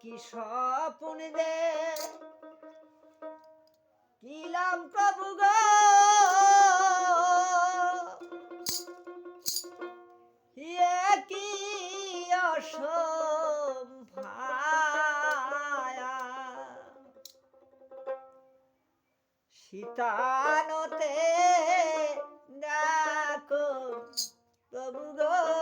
কি স্বপন দে কিলাম প্রভু গো? কি অসম্ভায়া? শীতানতে দেখো প্রভু গো।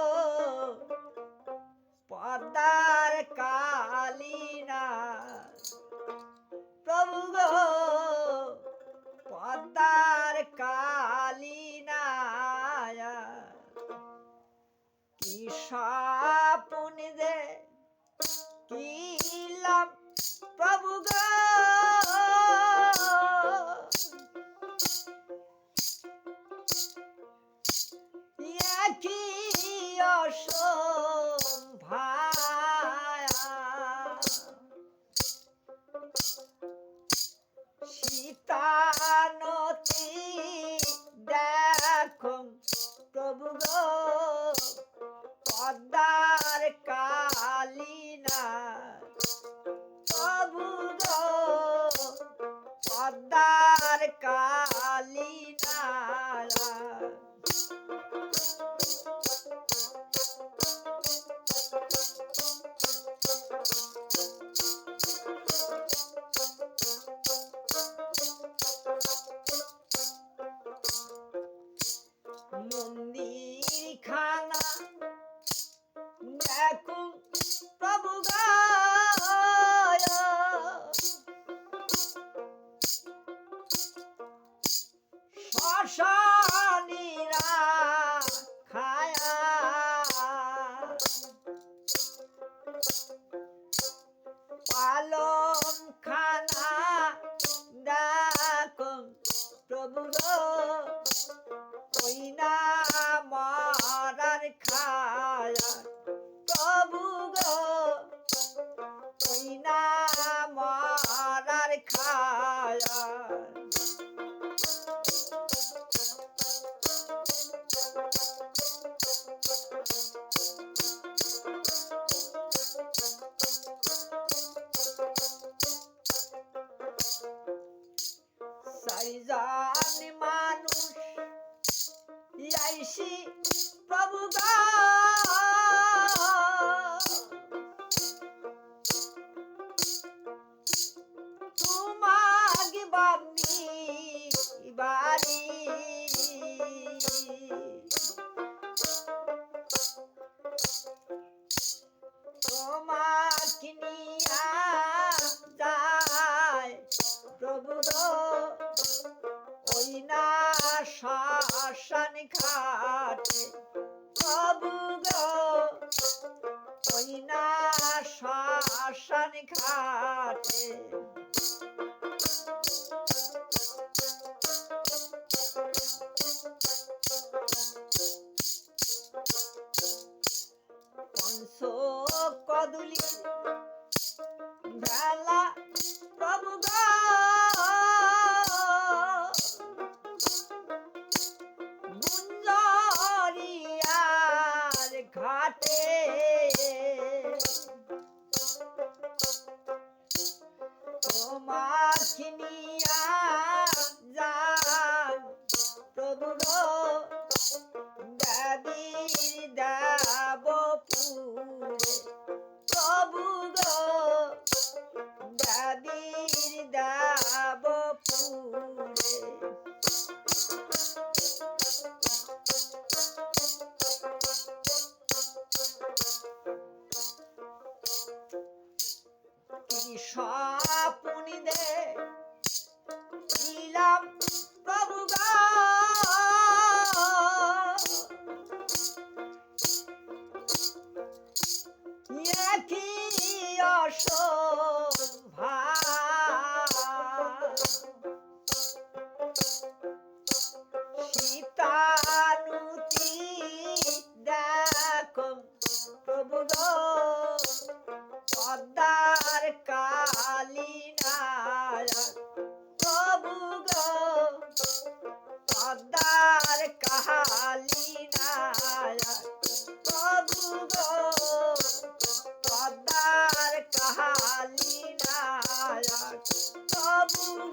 কি সাপুন দে কিলাম প্রভু গো। কি সীতানতি দেখো প্রভু গো। কালী ওই না মারার খায়া প্রভু গো ওই না মারার খায়া মানুষ। আইসি প্রভু গো ঘাটে। প্রভু গো ওই না শ্মশান ঘাটে। কদুলি ভেলা স্বপ্নি দে Kabul